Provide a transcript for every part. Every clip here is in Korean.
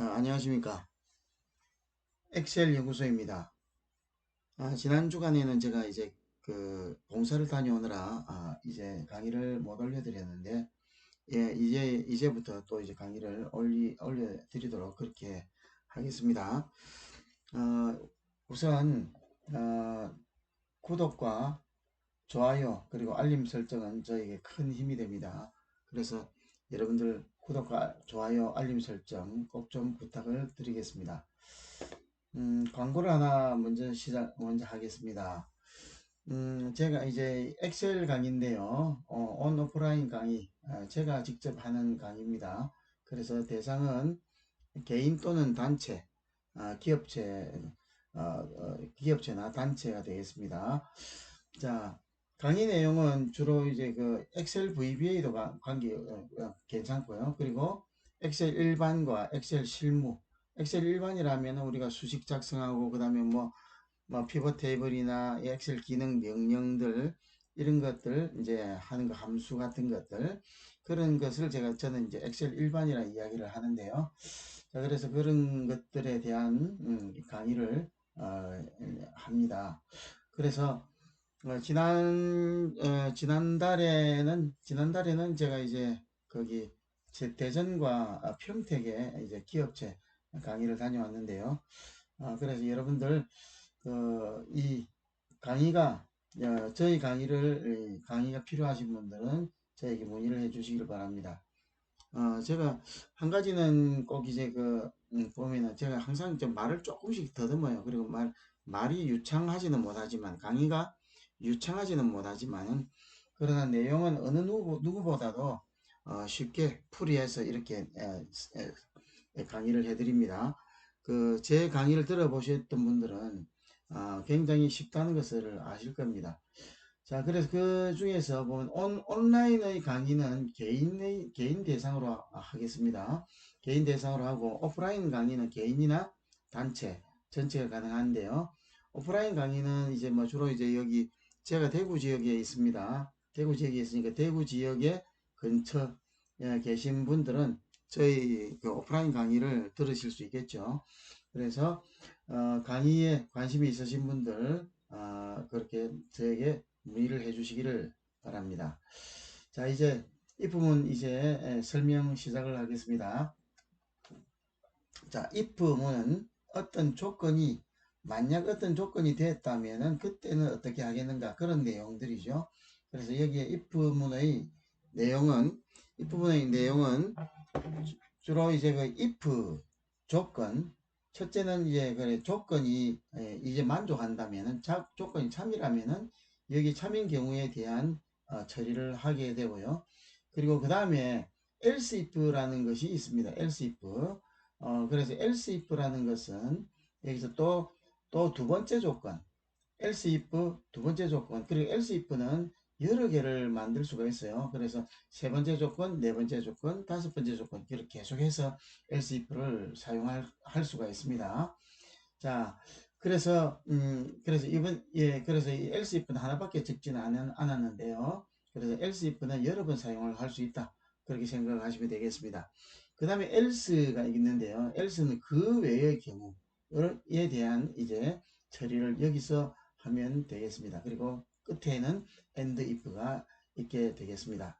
어, 안녕하십니까. 엑셀 연구소입니다. 아, 지난 주간에는 제가 이제 그 봉사를 다녀오느라 아, 이제 강의를 못 올려드렸는데 예, 이제 이제부터 또 이제 강의를 올리, 올려드리도록 그렇게 하겠습니다. 어, 우선 어, 구독과 좋아요 그리고 알림 설정은 저에게 큰 힘이 됩니다. 그래서 여러분들 구독과 좋아요 알림 설정 꼭 좀 부탁을 드리겠습니다. 음, 광고를 하나 먼저 시작 먼저 하겠습니다. 음, 제가 이제 엑셀 강의인데요. 어, 온 오프라인 강의 어, 제가 직접 하는 강의입니다. 그래서 대상은 개인 또는 단체, 어, 기업체, 어, 어, 기업체나 단체가 되겠습니다. 자, 강의 내용은 주로 이제 그 엑셀 VBA도 관계 어, 어, 괜찮고요. 그리고 엑셀 일반과 엑셀 실무. 엑셀 일반이라면 우리가 수식 작성하고 그 다음에 뭐, 뭐 피벗 테이블이나 엑셀 기능 명령들 이런 것들 이제 하는 거 함수 같은 것들 그런 것을 제가 저는 이제 엑셀 일반이라 이야기를 하는데요. 자, 그래서 그런 것들에 대한 음, 강의를 어, 합니다. 그래서 어, 지난 어, 지난달에는 지난달에는 제가 이제 거기 제 대전과 평택에 이제 기업체 강의를 다녀왔는데요. 어, 그래서 여러분들 그, 이 강의가 어, 저희 강의를 강의가 필요하신 분들은 저에게 문의를 해주시길 바랍니다. 어, 제가 한 가지는 꼭 이제 그 음, 보면은 제가 항상 좀 말을 조금씩 더듬어요. 그리고 말 말이 유창하지는 못하지만 강의가 유창하지는 못하지만 그러나 내용은 어느 누구, 누구보다도 어, 쉽게 풀이해서 이렇게 강의를 해드립니다. 그 제 강의를 들어보셨던 분들은 어, 굉장히 쉽다는 것을 아실 겁니다. 자, 그래서 그 중에서 보면 온, 온라인의 강의는 개인의, 개인 대상으로 하겠습니다. 개인 대상으로 하고 오프라인 강의는 개인이나 단체, 전체가 가능한데요. 오프라인 강의는 이제 뭐 주로 이제 여기 제가 대구 지역에 있습니다. 대구 지역에 있으니까 대구 지역에 근처에 계신 분들은 저희 그 오프라인 강의를 들으실 수 있겠죠. 그래서 어, 강의에 관심이 있으신 분들 어, 그렇게 저에게 문의를 해 주시기를 바랍니다. 자 이제 이 부분 이제 설명 시작을 하겠습니다. 자, 입부문은 어떤 조건이 만약 어떤 조건이 됐다면은 그때는 어떻게 하겠는가 그런 내용들이죠. 그래서 여기에 if 내용은 if 내용은 주로 이제 그 if 조건 첫째는 이제 그 조건이 예, 이제 만족한다면은 조건이 참이라면은 여기 참인 경우에 대한 어, 처리를 하게 되고요. 그리고 그 다음에 else if라는 것이 있습니다. else if 어, 그래서 else if라는 것은 여기서 또 또 두 번째 조건 else if 두 번째 조건 그리고 else if는 여러 개를 만들 수가 있어요. 그래서 세 번째 조건, 네 번째 조건, 다섯 번째 조건 이렇게 계속해서 else if를 사용할 할 수가 있습니다. 자, 그래서 음 그래서 이번 예 그래서 이 else if는 하나밖에 적지는 않, 않았는데요. 그래서 else if는 여러 번 사용을 할 수 있다. 그렇게 생각을 하시면 되겠습니다. 그 다음에 else가 있는데요. else는 그 외의 경우 에 대한 이제 처리를 여기서 하면 되겠습니다. 그리고 끝에는 and if가 있게 되겠습니다.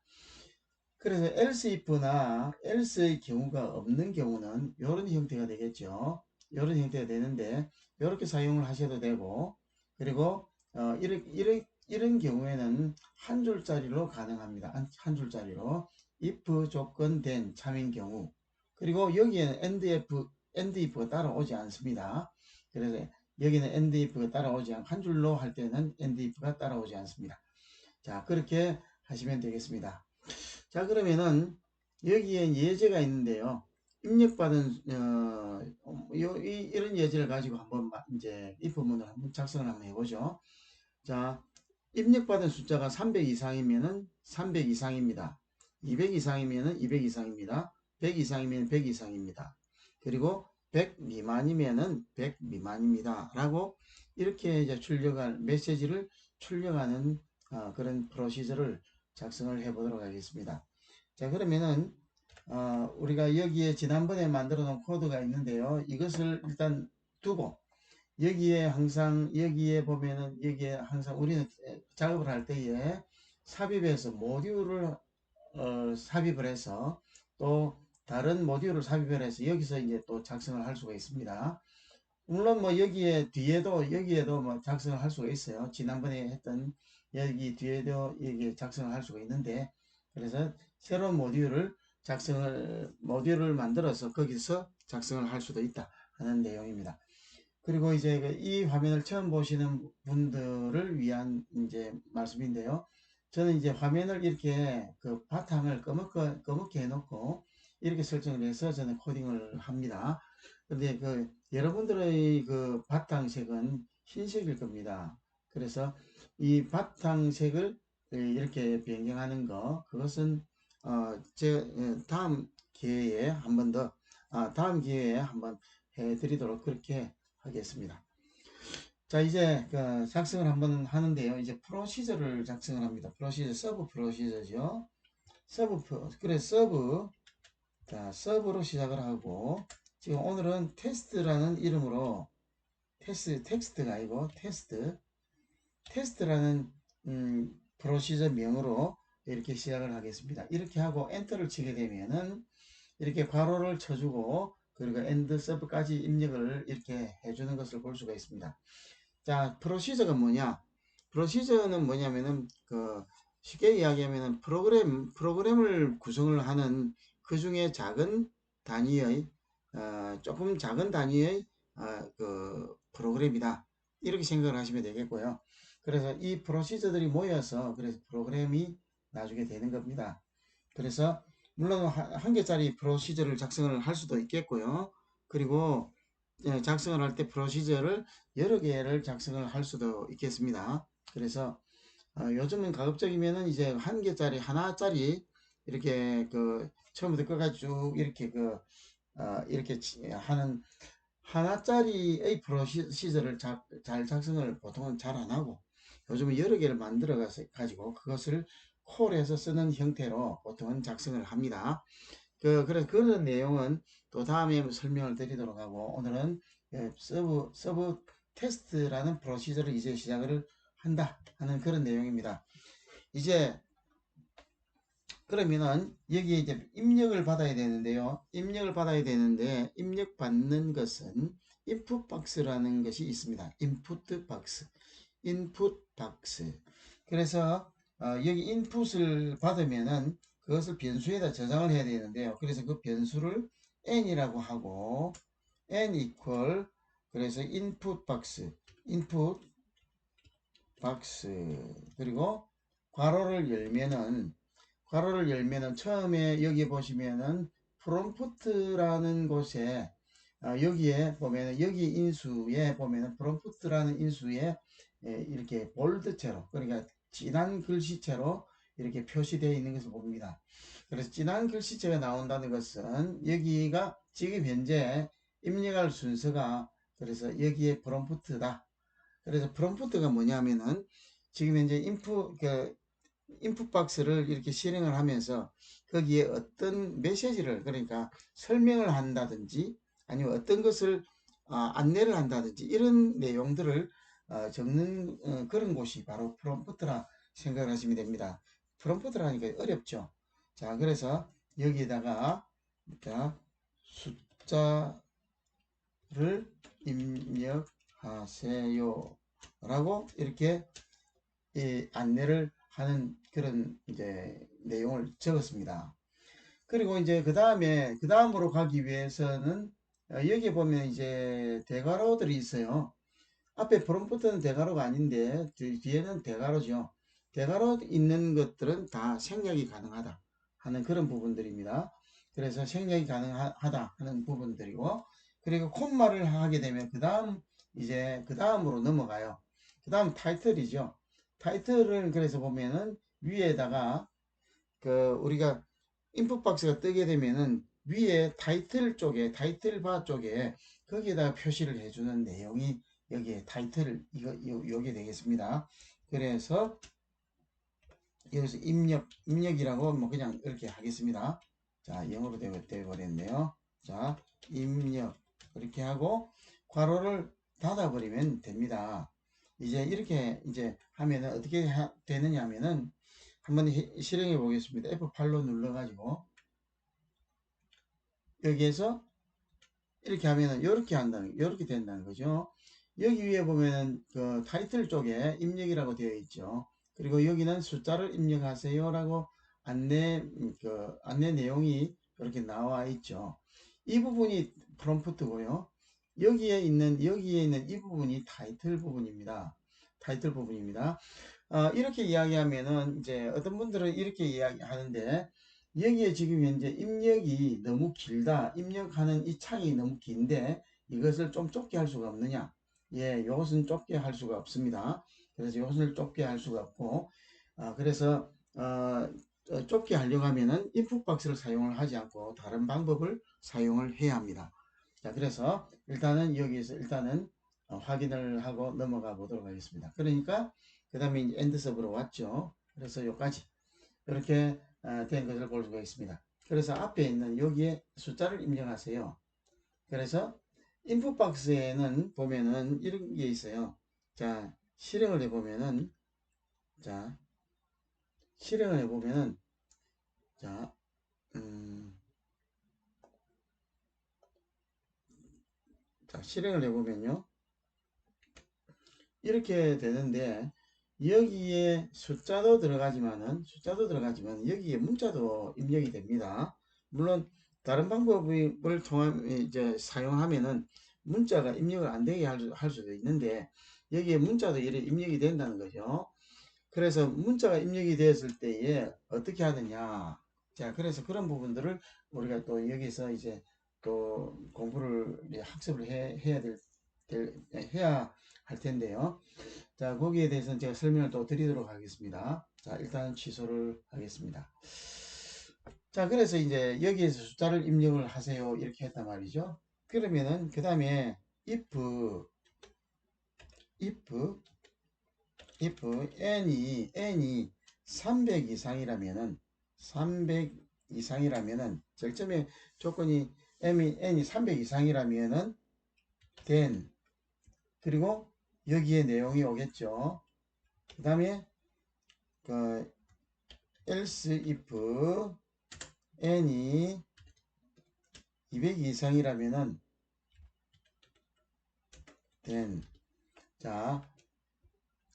그래서 else if나 else의 경우가 없는 경우는 이런 형태가 되겠죠. 이런 형태가 되는데 이렇게 사용을 하셔도 되고 그리고 어, 이런, 이런, 이런 경우에는 한 줄짜리로 가능합니다. 한, 한 줄짜리로 if 조건 된 참인 경우 그리고 여기에는 and if endif가 따라오지 않습니다. 그래서 여기는 endif가 따라오지 않고 한 줄로 할 때는 endif가 따라오지 않습니다. 자 그렇게 하시면 되겠습니다. 자 그러면은 여기에 예제가 있는데요. 입력받은 어, 요, 이, 이런 예제를 가지고 한번 이제 이 부분을 한번 작성을 한번 해보죠. 자 입력받은 숫자가 300 이상이면은 300 이상입니다. 200 이상이면은 200 이상입니다. 100 이상이면 100 이상입니다. 그리고 100 미만이면은 100 미만입니다. 라고 이렇게 이제 출력할 메시지를 출력하는 어, 그런 프로시저를 작성을 해 보도록 하겠습니다. 자 그러면은 어, 우리가 여기에 지난번에 만들어 놓은 코드가 있는데요. 이것을 일단 두고 여기에 항상 여기에 보면은 여기에 항상 우리는 작업을 할 때에 삽입해서 모듈을 어, 삽입을 해서 또 다른 모듈을 삽입을 해서 여기서 이제 또 작성을 할 수가 있습니다. 물론 뭐 여기에 뒤에도 여기에도 뭐 작성을 할 수가 있어요. 지난번에 했던 여기 뒤에도 여기 작성을 할 수가 있는데 그래서 새로운 모듈을 작성을 모듈을 만들어서 거기서 작성을 할 수도 있다 하는 내용입니다. 그리고 이제 그이 화면을 처음 보시는 분들을 위한 이제 말씀인데요. 저는 이제 화면을 이렇게 그 바탕을 검게, 검게 해놓고 이렇게 설정을 해서 저는 코딩을 합니다. 근데 그 여러분들의 그 바탕색은 흰색일 겁니다. 그래서 이 바탕색을 이렇게 변경하는 거 그것은 어, 제 다음 기회에 한 번 더, 아, 다음 기회에 한번 해드리도록 그렇게 하겠습니다. 자, 이제 그 작성을 한번 하는데요. 이제 프로시저를 작성을 합니다. 프로시저, 서브 프로시저죠. 서브, 그래, 서브, 자, 서브로 시작을 하고, 지금 오늘은 테스트라는 이름으로, 테스트, 텍스트가 아니고, 테스트, 테스트라는, 음, 프로시저 명으로 이렇게 시작을 하겠습니다. 이렇게 하고 엔터를 치게 되면은 이렇게 괄호를 쳐주고 그리고 엔드 서브까지 입력을 이렇게 해주는 것을 볼 수가 있습니다. 자, 프로시저가 뭐냐? 프로시저는 뭐냐면은 그 쉽게 이야기하면은 프로그램 프로그램을 구성을 하는 그 중에 작은 단위의 어, 조금 작은 단위의 어, 그 프로그램이다 이렇게 생각을 하시면 되겠고요. 그래서 이 프로시저들이 모여서 그래서 프로그램이 나중에 되는 겁니다. 그래서 물론 한 개짜리 프로시저를 작성을 할 수도 있겠고요. 그리고 예, 작성을 할 때 프로시저를 여러 개를 작성을 할 수도 있겠습니다. 그래서 어, 요즘은 가급적이면은 이제 한 개짜리 하나짜리 이렇게 그 처음부터 끝까지 쭉 이렇게 그 어, 이렇게 하는 하나짜리의 프로시저를 자, 잘 작성을 보통은 잘 안 하고 요즘은 여러 개를 만들어 가지고 그것을 콜에서 쓰는 형태로 보통은 작성을 합니다. 그, 그래서 그런 내용은 또 다음에 설명을 드리도록 하고 오늘은 예, 서브, 서브 테스트라는 프로시저를 이제 시작을 한다 하는 그런 내용입니다. 이제 그러면은 여기에 이제 입력을 받아야 되는데요. 입력을 받아야 되는데 입력 받는 것은 input 박스라는 것이 있습니다. input 박스, input 박스. 그래서 어, 여기 인풋을 받으면은 그것을 변수에다 저장을 해야 되는데요. 그래서 그 변수를 n이라고 하고 n equal 그래서 input box input box 그리고 괄호를 열면은 괄호를 열면은 처음에 여기 보시면은 프롬프트라는 곳에 아, 여기에 보면은 여기 인수에 보면은 프롬프트라는 인수에 예, 이렇게 볼드체로 그러니까 진한 글씨체로 이렇게 표시되어 있는 것을 봅니다. 그래서 진한 글씨체가 나온다는 것은 여기가 지금 현재 입력할 순서가 그래서 여기에 프롬프트다. 그래서 프롬프트가 뭐냐면은 지금 현재 인풋 그 인풋 박스를 이렇게 실행을 하면서 거기에 어떤 메시지를 그러니까 설명을 한다든지 아니면 어떤 것을 어, 안내를 한다든지 이런 내용들을 어, 적는 어, 그런 곳이 바로 프롬프트라 생각을 하시면 됩니다. 프롬프트라니까 어렵죠. 자, 그래서 여기에다가 자, 숫자를 입력하세요. 라고 이렇게 안내를 하는 그런 이제 내용을 적었습니다. 그리고 이제 그 다음에 그 다음으로 가기 위해서는 어, 여기 보면 이제 대괄호들이 있어요. 앞에 프롬프트는 대괄호가 아닌데 뒤에는 대괄호죠. 대괄호 있는 것들은 다 생략이 가능하다 하는 그런 부분들입니다. 그래서 생략이 가능하다 하는 부분들이고 그리고 콤마를 하게 되면 그 다음 이제 그 다음으로 넘어가요. 그 다음 타이틀이죠. 타이틀을 그래서 보면은 위에다가 그 우리가 인풋 박스가 뜨게 되면은 위에 타이틀 쪽에 타이틀 바 쪽에 거기에다 표시를 해주는 내용이 여기에 타이틀 이거 여기 되겠습니다. 그래서 여기서 입력 입력이라고 뭐 그냥 이렇게 하겠습니다. 자, 영어로 되어, 되어 버렸네요. 자, 입력. 그렇게 하고, 괄호를 닫아버리면 됩니다. 이제 이렇게 이제 하면은 어떻게 하- 되느냐 하면은 한번 해- 실행해 보겠습니다. F8로 눌러 가지고 여기에서 이렇게 하면은 이렇게 한다는 이렇게 된다는 거죠. 여기 위에 보면은 그 타이틀 쪽에 입력이라고 되어 있죠. 그리고 여기는 숫자를 입력하세요라고 안내 음, 그 안내 내용이 이렇게 나와 있죠. 이 부분이 프롬프트고요. 여기에 있는 여기에 있는 이 부분이 타이틀 부분입니다. 타이틀 부분입니다. 어, 이렇게 이야기하면은 이제 어떤 분들은 이렇게 이야기하는데 여기에 지금 현재 입력이 너무 길다. 입력하는 이 창이 너무 긴데 이것을 좀 좁게 할 수가 없느냐? 예, 이것은 좁게 할 수가 없습니다. 그래서 이것을 좁게 할 수가 없고, 아, 그래서 어, 어, 좁게 하려고 하면은 인풋 박스를 사용을 하지 않고 다른 방법을 사용을 해야 합니다. 자, 그래서 일단은 여기에서 일단은 어, 확인을 하고 넘어가 보도록 하겠습니다. 그러니까 그 다음에 이제 엔드 서브로 왔죠. 그래서 여기까지 이렇게 어, 된 것을 볼 수가 있습니다. 그래서 앞에 있는 여기에 숫자를 입력하세요. 그래서 인풋 박스에는 보면은 이런 게 있어요. 자, 실행을 해보면은 자, 실행을 해보면은 자, 음, 자, 실행을 해보면요. 이렇게 되는데 여기에 숫자도 들어가지만은 숫자도 들어가지만 여기에 문자도 입력이 됩니다. 물론 다른 방법을 통한 이제 사용하면은 문자가 입력을 안 되게 할, 수- 할 수도 있는데 여기에 문자도 이렇게 입력이 된다는 거죠. 그래서 문자가 입력이 되었을 때에 어떻게 하느냐. 자, 그래서 그런 부분들을 우리가 또 여기서 이제 또 공부를 학습을 해, 해야 될, 될- 해야 할 텐데요. 자, 거기에 대해서는 제가 설명을 또 드리도록 하겠습니다. 자, 일단 취소를 하겠습니다. 자, 그래서 이제 여기에서 숫자를 입력을 하세요. 이렇게 했단 말이죠. 그러면은, 그 다음에 if, if, if n이, n이 300 이상이라면은, 300 이상이라면은, 절점의 조건이 m이, n이 300 이상이라면은, then, 그리고 여기에 내용이 오겠죠. 그 다음에 그 else if n이 200 이상이라면은 then 자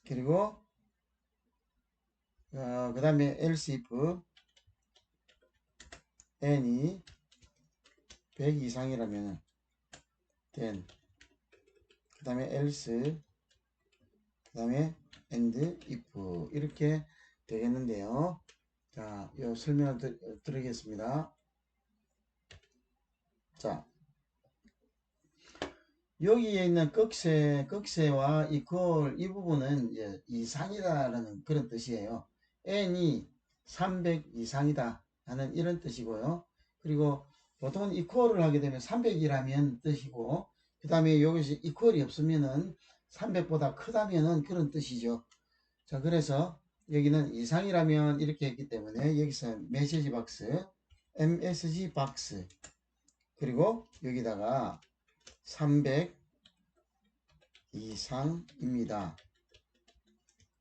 그리고 어, 그 다음에 else if n이 100 이상이라면은 then 그 다음에 else 그 다음에 and if 이렇게 되겠는데요. 자, 이 설명을 드, 드리겠습니다. 자, 여기에 있는 꺽쇠, 꺽쇠와 이퀄 이 부분은 이제 이상이다라는 그런 뜻이에요. n이 300 이상이다 하는 이런 뜻이고요. 그리고 보통은 이퀄을 하게 되면 300이라면 뜻이고 그 다음에 여기서 이퀄이 없으면은 300보다 크다면은 그런 뜻이죠. 자, 그래서 여기는 이상이라면 이렇게 했기 때문에 여기서 메시지 박스, MSG 박스, 그리고 여기다가 300 이상입니다.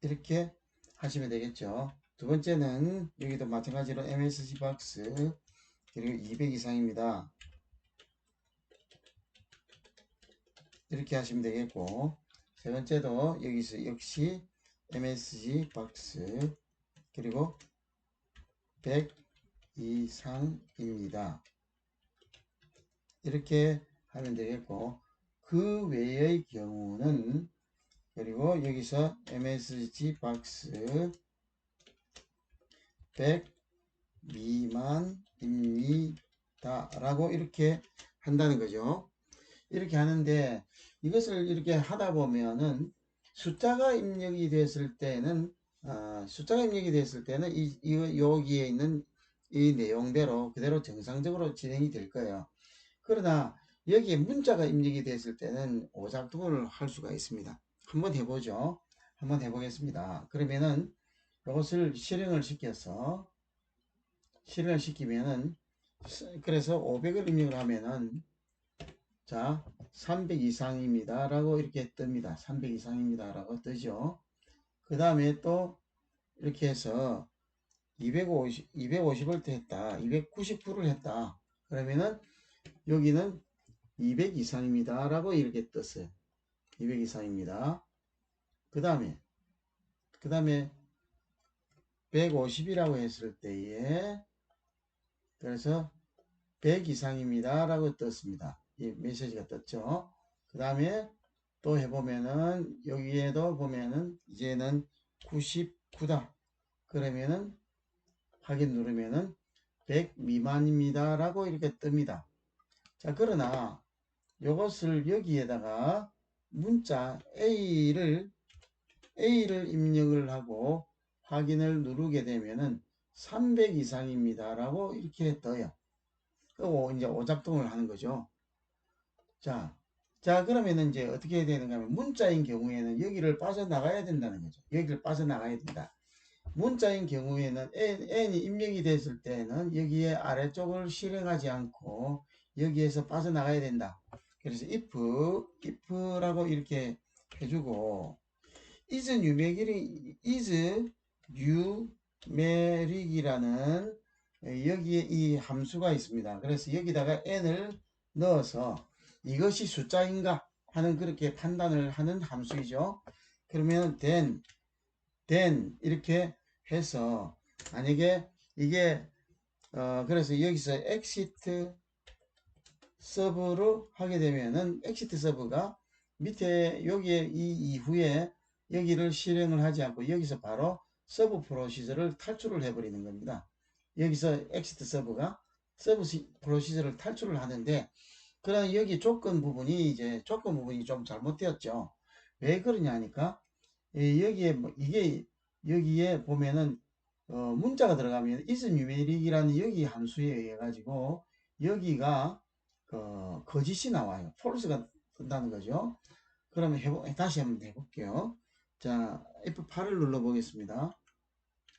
이렇게 하시면 되겠죠. 두 번째는 여기도 마찬가지로 MSG 박스, 그리고 200 이상입니다. 이렇게 하시면 되겠고, 세 번째도 여기서 역시 MSG 박스 그리고 100 이상입니다. 이렇게 하면 되겠고 그 외의 경우는 그리고 여기서 MSG 박스 100 미만입니다. 라고 이렇게 한다는 거죠. 이렇게 하는데 이것을 이렇게 하다 보면은 숫자가 입력이 됐을 때는 어, 숫자가 입력이 됐을 때는 이, 이 여기에 있는 이 내용대로 그대로 정상적으로 진행이 될 거예요. 그러나 여기에 문자가 입력이 됐을 때는 오작동을 할 수가 있습니다. 한번 해보죠. 한번 해보겠습니다. 그러면은 이것을 실행을 시켜서 실행을 시키면은 그래서 500을 입력을 하면은 자, 300 이상입니다. 라고 이렇게 뜹니다. 300 이상입니다. 라고 뜨죠. 그 다음에 또 이렇게 해서 250, 250V 했다. 290V를 했다. 그러면은 여기는 200 이상입니다. 라고 이렇게 떴어요. 200 이상입니다. 그 다음에, 그 다음에 150이라고 했을 때에 그래서 100 이상입니다. 라고 떴습니다. 이 메시지가 떴죠. 그 다음에 또 해보면은 여기에도 보면은 이제는 99다. 그러면은 확인 누르면은 100 미만입니다. 라고 이렇게 뜹니다. 자, 그러나 이것을 여기에다가 문자 A를 A를 입력을 하고 확인을 누르게 되면은 300 이상입니다. 라고 이렇게 떠요. 그리고 이제 오작동을 하는 거죠. 자, 자, 그러면은 이제 어떻게 해야 되는가 하면 문자인 경우에는 여기를 빠져나가야 된다는 거죠. 여기를 빠져나가야 된다. 문자인 경우에는 n, n이 입력이 됐을 때는 여기에 아래쪽을 실행하지 않고 여기에서 빠져나가야 된다. 그래서 if, if라고 이렇게 해주고 is numeric, is numeric이라는 여기에 이 함수가 있습니다. 그래서 여기다가 n을 넣어서 이것이 숫자인가 하는 그렇게 판단을 하는 함수이죠. 그러면 then, then 이렇게 해서 만약에 이게 어 그래서 여기서 exit 서브로 하게 되면은 exit 서브가 밑에 여기에 이 이후에 여기를 실행을 하지 않고 여기서 바로 서브 프로시저를 탈출을 해버리는 겁니다. 여기서 exit 서브가 서브 프로시저를 탈출을 하는데 그럼 여기 조건 부분이 이제 조건 부분이 좀 잘못되었죠. 왜 그러냐 하니까 여기에 뭐 이게 여기에 보면은 어 문자가 들어가면 is numeric이라는 여기 함수에 의해 가지고 여기가 어 거짓이 나와요. false가 뜬다는 거죠. 그러면 해보, 다시 한번 해볼게요. 자 F8을 눌러 보겠습니다.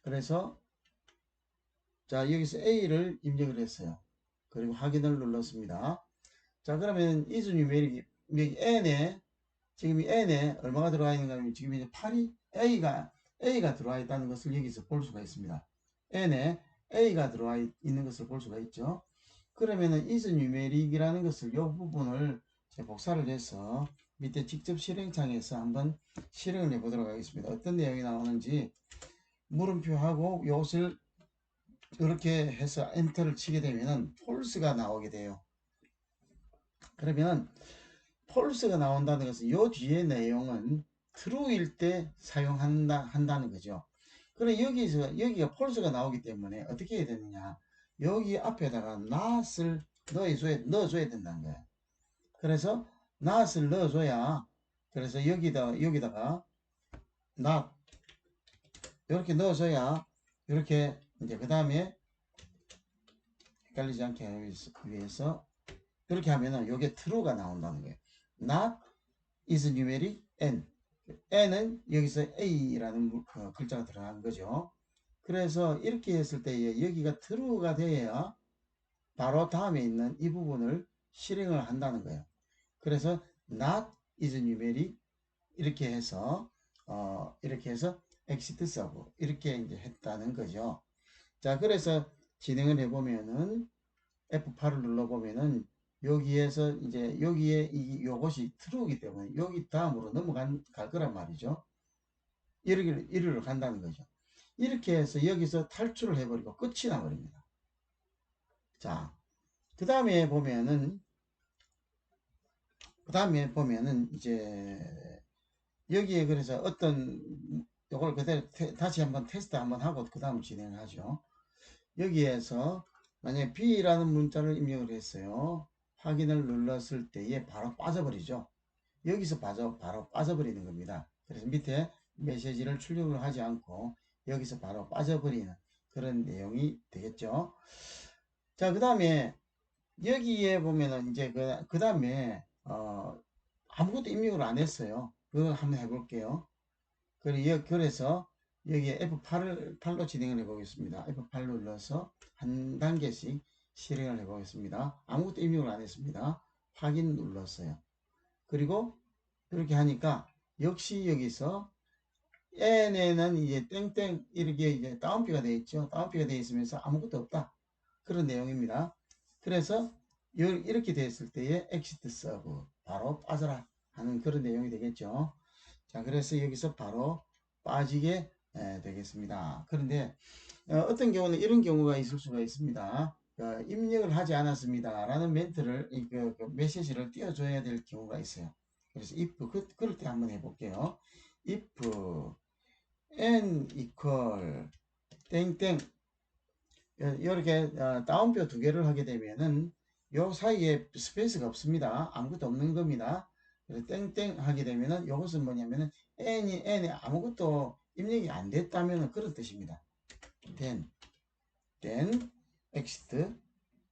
그래서 자 여기서 A를 입력을 했어요. 그리고 확인을 눌렀습니다. 자 그러면 numeric n에 지금 이 n에 얼마가 들어와 있는가 하면 지금 이제 8이 a가 a가 들어와 있다는 것을 여기서 볼 수가 있습니다. n에 a가 들어와 있는 것을 볼 수가 있죠. 그러면은 numeric이라는 것을 이 부분을 복사를 해서 밑에 직접 실행창에서 한번 실행을 해 보도록 하겠습니다. 어떤 내용이 나오는지 물음표하고 이것을 이렇게 해서 엔터를 치게 되면은 폴스가 나오게 돼요. 그러면 폴스가 나온다는 것은 요 뒤에 내용은 true일 때 사용한다 한다는 거죠. 그럼 여기서 여기가 폴스가 나오기 때문에 어떻게 해야 되느냐? 여기 앞에다가 not을 넣어줘야, 넣어줘야 된다는 거예요. 그래서 not을 넣어줘야 그래서 여기다 여기다가 not 이렇게 넣어줘야 이렇게 이제 그 다음에 헷갈리지 않게 위해서 그렇게 하면은 요게 true가 나온다는 거예요. not is numeric n. n은 여기서 a라는 어, 글자가 들어간 거죠. 그래서 이렇게 했을 때 여기가 true가 돼야 바로 다음에 있는 이 부분을 실행을 한다는 거예요. 그래서 not is numeric 이렇게 해서 어 이렇게 해서 exit sub 이렇게 이제 했다는 거죠. 자, 그래서 진행을 해보면은 F8을 눌러보면은 여기에서 이제 여기에 이 요것이 true이기 때문에 여기 다음으로 넘어간 갈 거란 말이죠. 이렇게 이리로 간다는 거죠. 이렇게 해서 여기서 탈출을 해버리고 끝이 나버립니다. 자, 그 다음에 보면은 그 다음에 보면은 이제 여기에 그래서 어떤 요걸 그대로 테, 다시 한번 테스트 한번 하고 그 다음 진행을 하죠. 여기에서 만약에 B라는 문자를 입력을 했어요. 확인을 눌렀을 때에 바로 빠져버리죠. 여기서 바로, 바로 빠져버리는 겁니다. 그래서 밑에 메시지를 출력을 하지 않고 여기서 바로 빠져버리는 그런 내용이 되겠죠. 자, 그 다음에 여기에 보면은 이제 그, 그 다음에, 어, 아무것도 입력을 안 했어요. 그걸 한번 해볼게요. 그래서 여기에 F8을 8로 진행을 해 보겠습니다. F8 눌러서 한 단계씩 실행을 해 보겠습니다. 아무것도 입력을 안 했습니다. 확인 눌렀어요. 그리고 이렇게 하니까 역시 여기서 n에는 이제 땡땡 이렇게 이제 다운표가 되어 있죠. 다운표가 되어 있으면서 아무것도 없다. 그런 내용입니다. 그래서 요- 이렇게 됐을 때에 exit serve 바로 빠져라 하는 그런 내용이 되겠죠. 자, 그래서 여기서 바로 빠지게 에, 되겠습니다. 그런데 어, 떤 경우는 이런 경우가 있을 수가 있습니다. 어, 입력을 하지 않았습니다. 라는 멘트를, 이, 그, 그 메시지를 띄워줘야 될 경우가 있어요. 그래서 if, 그, 그럴 때 한번 해볼게요. if n equal 땡땡 이렇게 다운표 두 개를 하게 되면은 요 사이에 스페이스가 없습니다. 아무것도 없는 겁니다. 땡땡 하게 되면은 이것은 뭐냐면은 n이 n이 아무것도 입력이 안 됐다면은 그런 뜻입니다. then then exit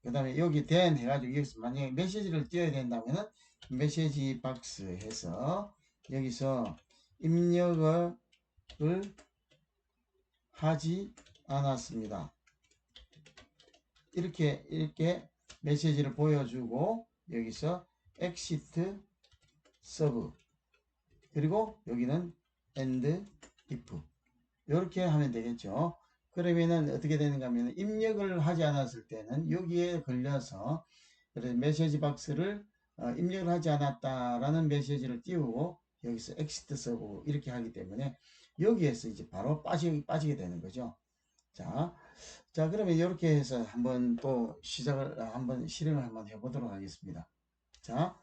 그 다음에 여기 then 해가지고 여기서 만약에 메시지를 띄워야 된다면은 메시지 박스 해서 여기서 입력을 하지 않았습니다. 이렇게 이렇게 메시지를 보여주고 여기서 exit serve 그리고 여기는 end if 이렇게 하면 되겠죠. 그러면은 어떻게 되는가 하면 입력을 하지 않았을 때는 여기에 걸려서 메시지 박스를 어, 입력을 하지 않았다라는 메시지를 띄우고 여기서 exit serve 이렇게 하기 때문에 여기에서 이제 바로 빠지, 빠지게 되는 거죠. 자, 자, 그러면 이렇게 해서 한번 또 시작을, 아, 한번 실행을 한번 해보도록 하겠습니다. 자,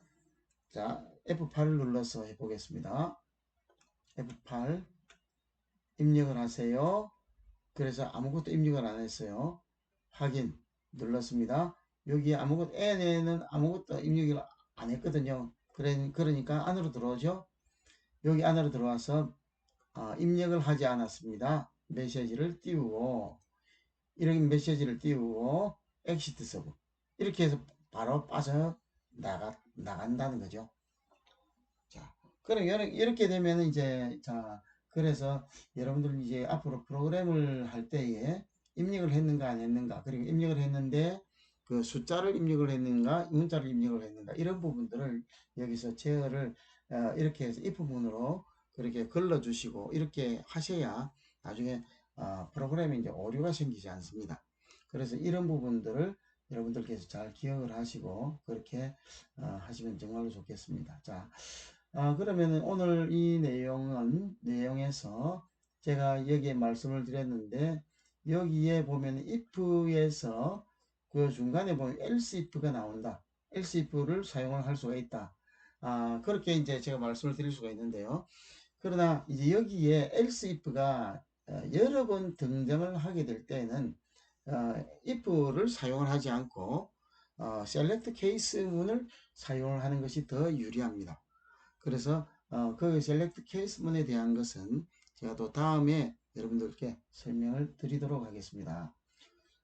자, F8을 눌러서 해보겠습니다. F8 입력을 하세요. 그래서 아무것도 입력을 안 했어요. 확인 눌렀습니다. 여기 아무것도 N에는 아무것도 입력을 안 했거든요. 그래, 그러니까 안으로 들어오죠. 여기 안으로 들어와서 어, 입력을 하지 않았습니다. 메시지를 띄우고 이런 메시지를 띄우고 엑시트 서브 이렇게 해서 바로 빠져 나가 나간다는 거죠. 자, 그럼 이렇게 되면 이제 자 그래서 여러분들 이제 앞으로 프로그램을 할 때에 입력을 했는가 안 했는가 그리고 입력을 했는데 그 숫자를 입력을 했는가 문자를 입력을 했는가 이런 부분들을 여기서 제어를 어, 이렇게 해서 이 부분으로 그렇게 걸러 주시고 이렇게 하셔야 나중에 어, 프로그램에 이제 오류가 생기지 않습니다. 그래서 이런 부분들을 여러분들께서 잘 기억을 하시고 그렇게 어, 하시면 정말로 좋겠습니다. 자, 어, 그러면 오늘 이 내용은 내용에서 제가 여기에 말씀을 드렸는데 여기에 보면 if에서 그 중간에 보면 else if가 나온다. else if를 사용을 할 수가 있다. 아, 그렇게 이제 제가 말씀을 드릴 수가 있는데요. 그러나 이제 여기에 else if가 어, 여러 번 등장을 하게 될 때는 어, if를 사용을 하지 않고 어, select case 문을 사용을 하는 것이 더 유리합니다. 그래서 어, 그 select case 문에 대한 것은 제가 또 다음에 여러분들께 설명을 드리도록 하겠습니다.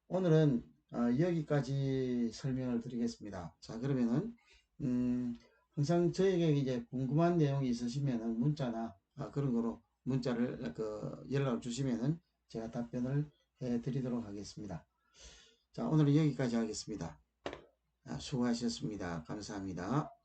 오늘은 어, 여기까지 설명을 드리겠습니다. 자 그러면은 음, 항상 저에게 이제 궁금한 내용이 있으시면은 문자나 아, 그런 거로 문자를 그 연락을 주시면은 제가 답변을 해 드리도록 하겠습니다. 자 오늘은 여기까지 하겠습니다. 아, 수고하셨습니다. 감사합니다.